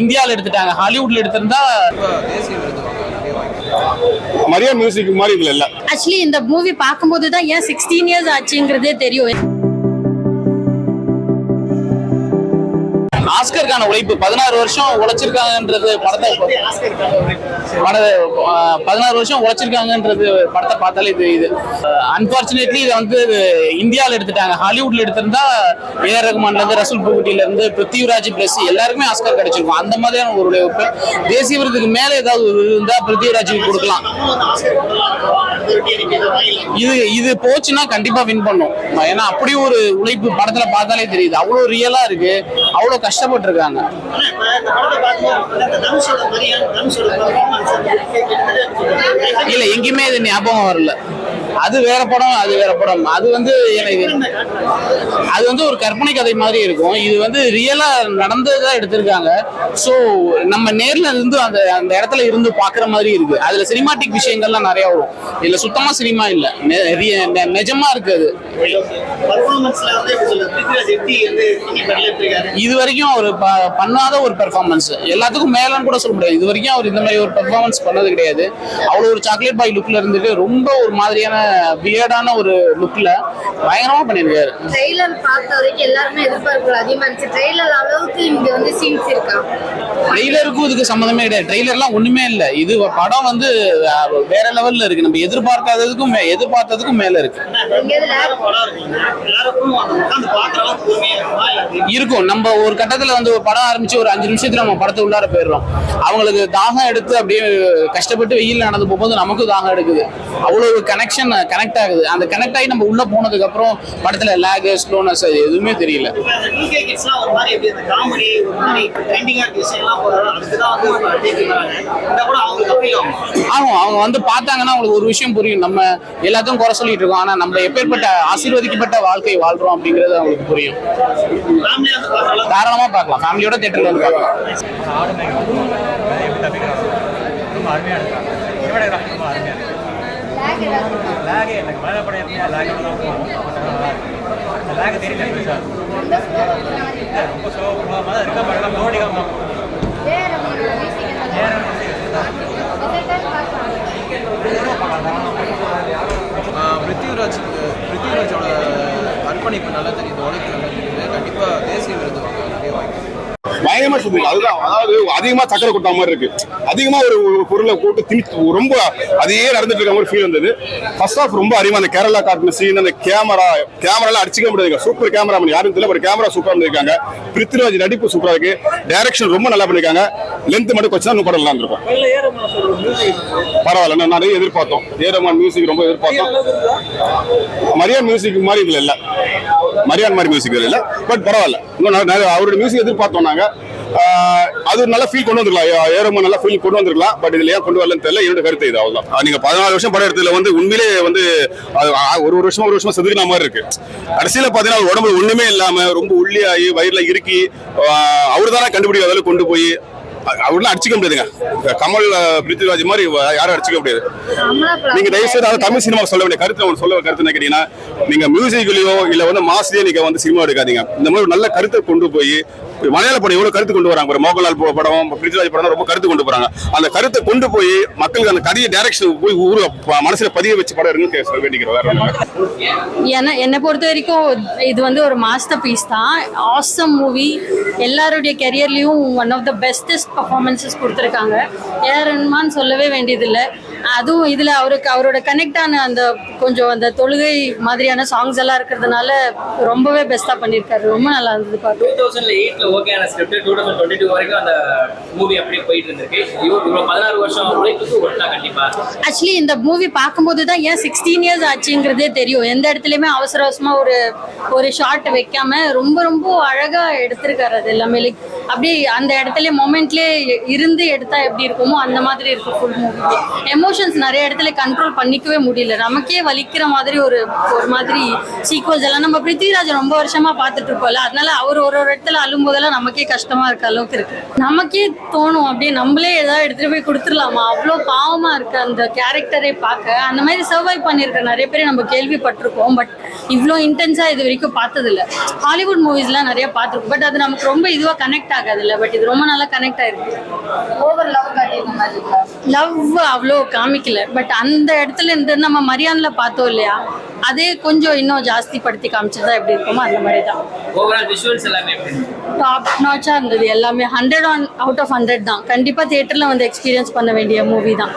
இந்தியாவில் எடுத்துட்டாங்க. ஹாலிவுட்ல எடுத்திருந்தா மரியா மியூசிக் மாதிரி இதுல இல்ல. ஆக்சுவலி இந்த மூவி பார்க்கும்போது தான் ஏன் சிக்ஸ்டீன் இயர்ஸ் ஆச்சுங்கிறதே தெரியும். ஆஸ்கருக்கான உழைப்பு. பதினாறு வருஷம் உழைச்சிருக்காங்கன்றது படத்தை படத்தை பதினாறு வருஷம் உழைச்சிருக்காங்கன்றது படத்தை பார்த்தாலே தெரியுது அன்பார்ச்சுனேட்லி இதை வந்து இந்தியாவில் எடுத்துட்டாங்க. ஹாலிவுட்ல எடுத்திருந்தா ஏஆர் ரகுமான்ல இருந்து ரசூல் புகுட்டில இருந்து பிருத்திவிராஜ் பிளஸ் எல்லாருக்குமே ஆஸ்கர் கிடைச்சிருக்கும். அந்த மாதிரியான ஒரு உழைப்பு தேசிய விருதுக்கு மேல ஏதாவது ஒரு இருந்தா பிருத்திவிராஜுக்கு கொடுக்கலாம். இது இது போச்சுன்னா கண்டிப்பா வின் பண்ணும். ஏன்னா அப்படி ஒரு உழைப்பு படத்துல பார்த்தாலே தெரியுது. அவ்வளவு ரியலா இருக்கு. அவ்வளவு கஷ்டம் இருக்காங்க இல்ல எங்கேயுமே இது ஞாபகம் வரல. அது வேற படம் அது வேற படம். அது வந்து எனக்கு அது வந்து ஒரு கற்பனை கதை மாதிரி இருக்கும். இது வந்து ரியலா நடந்ததா எடுத்திருக்காங்க. ஸோ நம்ம நேர்ல இருந்து அந்த அந்த இடத்துல இருந்து பாக்குற மாதிரி இருக்கு. அதுல சினிமாட்டிக் விஷயங்கள்லாம் நிறைய வரும். இதுல சுத்தமா சினிமா இல்ல. நிஜமா இருக்கு அது. இது வரைக்கும் அவர் ப- பண்ணாத ஒரு பெர்ஃபார்மன்ஸ் எல்லாத்துக்கும் மேலன்னு கூட சொல்ல முடியாது. இது வரைக்கும் அவர் இந்த மாதிரி ஒரு பெர்ஃபார்மன்ஸ் பண்ணது கிடையாது. அவ்வளோ ஒரு சாக்லேட் பாய் லுக்ல இருந்துட்டு ரொம்ப ஒரு மாதிரியான வியர்டான ஒரு லுக்ல பயங்கரமா பண்ணியிருக்காரு. ட்ரெய்லர் பார்த்த வரைக்கும் எல்லாருமே எதிர்பார்ப்புகள் அதிகமா இருந்துச்சு ட்ரெய்லர் அளவுக்கு இங்க வந்து சீன்ஸ் இருக்கா? ட்ரெய்லருக்கும் இதுக்கு சம்மந்தமே கிடையாது. ட்ரெய்லர்லாம் ஒண்ணுமே இல்லை. இது படம் வந்து வேற லெவல்ல இருக்கு. நம்ம எதிர்பார்க்காததுக்கும் எதிர்பார்த்ததுக்கும் மேல இருக்கு. இருக்கும். நம்ம ஒரு கட்டத்துல வந்து ஒரு படம் ஆரம்பிச்சு ஒரு அஞ்சு நிமிஷத்துல நம்ம படத்தை உள்ளார போயிடுறோம். அவங்களுக்கு தாகம் எடுத்து அப்படியே கஷ்டப்பட்டு வெயில் நடந்து போகும்போது நமக்கும் தாகம் எடுக்குது. அவ்வளவு கனெக்ஷன் கனெக்ட் ஆகுது. அந்த கனெக்ட் ஆகி நம்ம உள்ள போனதுக்கு அப்புறம் படத்துல லேக் ஸ்லோனஸ் எதுவுமே தெரியல. ஆகும் அவங்க வந்து பார்த்தாங்கன்னா அவங்களுக்கு ஒரு விஷயம் புரியும். நம்ம எல்லாத்தையும் குறை சொல்லிட்டு இருக்கோம். ஆனா நம்ம எப்பேற்பட்ட ஆசீர்வதிக்கப்பட்ட வாழ்க்கை வாழ்றோம் அப்படிங்கிறது அவங்களுக்கு புரியும். தாராளமா பார்க்கலாம். ஃபேமிலியோட தேட்டர்ல வந்து எனக்கு மழை சார் பிருத்திவிராஜ் பிருத்திவிராஜோட அர்ப்பணிப்பு நல்லா தெரியுது. உழைப்பு நல்லா தெரியுது. கண்டிப்பாக தேசிய விருது. வாங்க சொல்லுங்க அதுதான் அதாவது அதிகமா சக்கரை கொட்ட மாதிரி இருக்கு. அதிகமா ஒரு பொருளை போட்டு திணி ரொம்ப அதையே நடந்துட்டு இருக்க மாதிரி ஃபீல் வந்தது. ஃபர்ஸ்ட் ஆஃப் ரொம்ப அதிகமா அந்த கேரளா காட்டின சீன் அந்த கேமரா கேமராலாம் அடிச்சுக்க முடியாதுங்க. சூப்பர் கேமரா யாரும் தெரியல ஒரு கேமரா சூப்பரா பண்ணிருக்காங்க. பிருத்திவிராஜ் நடிப்பு சூப்பரா இருக்கு. டைரக்ஷன் ரொம்ப நல்லா பண்ணிருக்காங்க. லென்த் மட்டும் கொஞ்சம் இன்னும் படம் நல்லா இருந்திருக்கும் பரவாயில்ல நான் நிறைய எதிர்பார்த்தோம். ஏரமான் மியூசிக் ரொம்ப எதிர்பார்த்தோம். மரியான் மியூசிக் மாதிரி இதுல இல்ல. மரியான் மாதிரி மியூசிக் இல்ல. பட் பரவாயில்ல. இன்னும் நான் நிறைய அவரோட மியூசிக் எதிர்பார்த்தோம் நாங்க. ஆஹ் அது நல்ல ஃபீல் கொண்டு வந்திருக்கலாம். ஏரமான் நல்ல ஃபீல் கொண்டு வந்திருக்கலாம். பட் இதுல ஏன் கொண்டு வரலன்னு தெரியல. என்னோட கருத்து இது அவ்வளவுதான். ஆஹ் நீங்க பதினாலு வருஷம் படம் எடுத்ததுல வந்து உண்மையிலே வந்து அது ஒரு ஒரு வருஷம் ஒரு வருஷம் செதுக்கின மாதிரி இருக்கு. கடைசியில பாத்தீங்கன்னா உடம்புல ஒண்ணுமே இல்லாம ரொம்ப உள்ளியாகி வயிறுல இறுக்கி அவரு தானே கண்டுபிடிக்காத அளவுக்கு கொண்டு போய் அவர்லாம் அடிச்சுக்க முடியாதுங்க. கமல் பிருத்திவிராஜ் மாதிரி யாரும் அடிச்சுக்க முடியாது. நீங்க தயவு செய்து அதாவது தமிழ் சினிமா சொல்ல வேண்டிய கருத்து ஒன்று சொல்ல கருத்து என்ன கேட்டீங்கன்னா நீங்க மியூசிக்லயோ இல்ல வந்து மாஸ்லயோ நீங்க வந்து சினிமா எடுக்காதீங்க. இந்த மாதிரி நல்ல கருத்தை கொண்டு போய் மலையாள படம் எவ்வளவு கருத்து கொண்டு வராங்க ஒரு மோகன்லால் படம் பிரித்விராஜ் படம் ரொம்ப கருத்து கொண்டு போறாங்க. அந்த கருத்தை கொண்டு போய் மக்களுக்கு அந்த கதையை டைரக்ஷன் போய் ஊர் மனசுல பதிய வச்சு படம் இருக்குன்னு சொல்ல வேண்டிக்கிறேன். வேற என்ன என்னை பொறுத்த வரைக்கும் இது வந்து ஒரு மாஸ்டர் பீஸ் தான். ஆசம் மூவி எல்லாருடைய கெரியர்லேயும் one of the bestest performances கொடுத்துருக்காங்க. ஏஆர் ரஹ்மான் சொல்லவே வேண்டியதில்லை. அதுவும் இதில் அவருக்கு அவரோட கனெக்ட் ஆன அந்த கொஞ்சம் அந்த தொழுகை மாதிரியான சாங்ஸ் எல்லாம் இருக்கிறதுனால ரொம்பவே பெஸ்ட்டாக பண்ணியிருக்காரு. ரொம்ப நல்லா இருந்தது பார்த்து டூ தௌசண்ட்ல எயிட்ல ஓகேயான script two thousand twenty two வரைக்கும் அந்த மூவி அப்படியே போயிட்டு இருந்திருக்கு. இவர் இவ்வளவு பதினாறு வருஷம் உழைப்புக்கு ஒட்டா கண்டிப்பா. ஆக்சுவலி இந்த மூவி பார்க்கும்போது தான் ஏன் சிக்ஸ்டீன் இயர்ஸ் ஆச்சுங்கிறதே தெரியும். எந்த இடத்துலையுமே அவசர அவசரமா ஒரு ஒரு ஷார்ட் வைக்காம ரொம்ப ரொம்ப அழகா எடுத்திருக்காரு அது எல்லாமே. லைக் அப்படியே அந்த இடத்துல மொமெண்ட்லேயே இருந்து எடுத்தா எப்படி இருக்குமோ அந்த மாதிரி இருக்கும் ஃபுல் மூவி எமோஷன்ஸ் நிறைய இடத்துல கண்ட்ரோல் பண்ணிக்கவே முடியல. நமக்கே வலிக்கிற மாதிரி ஒரு ஒரு மாதிரி சீக்வல்ஸ் எல்லாம். நம்ம பிருத்திவிராஜ் ரொம்ப வருஷமா பார்த்துட்டு இருக்கோம்ல அதனால அவர் ஒரு ஒரு இடத்துல அழும் போதெல்லாம் நமக்கே கஷ்டமா இருக்க அளவுக்கு இருக்கு. நமக்கே தோணும் அப்படியே நம்மளே ஏதாவது எடுத்துட்டு போய் கொடுத்துடலாமா? அவ்வளோ பாவமா இருக்கு அந்த கேரக்டரை பார்க்க. அந்த மாதிரி சர்வைவ் பண்ணியிருக்க நிறைய பேர் நம்ம கேள்விப்பட்டிருக்கோம். பட் இவ்வளோ இன்டென்ஸா இது வரைக்கும் பார்த்ததில்ல. ஹாலிவுட் மூவிஸ்லாம் நிறைய பார்த்துருக்கோம். பட் அது நமக்கு ரொம்ப இதுவாக கனெக்ட் ஆகாதுல்ல. பட் இது ரொம்ப நல்லா கனெக்ட் ஆயிருக்கு. ஓவர் லவ் லவ் அவ்வளோ காமிக்கல. பட் அந்த இடத்துல இருந்து நம்ம மரியாதையில் பார்த்தோம் இல்லையா? அதே கொஞ்சம் இன்னும் ஜாஸ்தி படுத்தி காமிச்சதா எப்படி இருக்குமோ அந்த மாதிரி தான்? டாப் நாச்சாக இருந்தது. எல்லாமே hundred on out of hundred தான். கண்டிப்பாக தியேட்டரில் வந்து எக்ஸ்பீரியன்ஸ் பண்ண வேண்டிய மூவி தான்.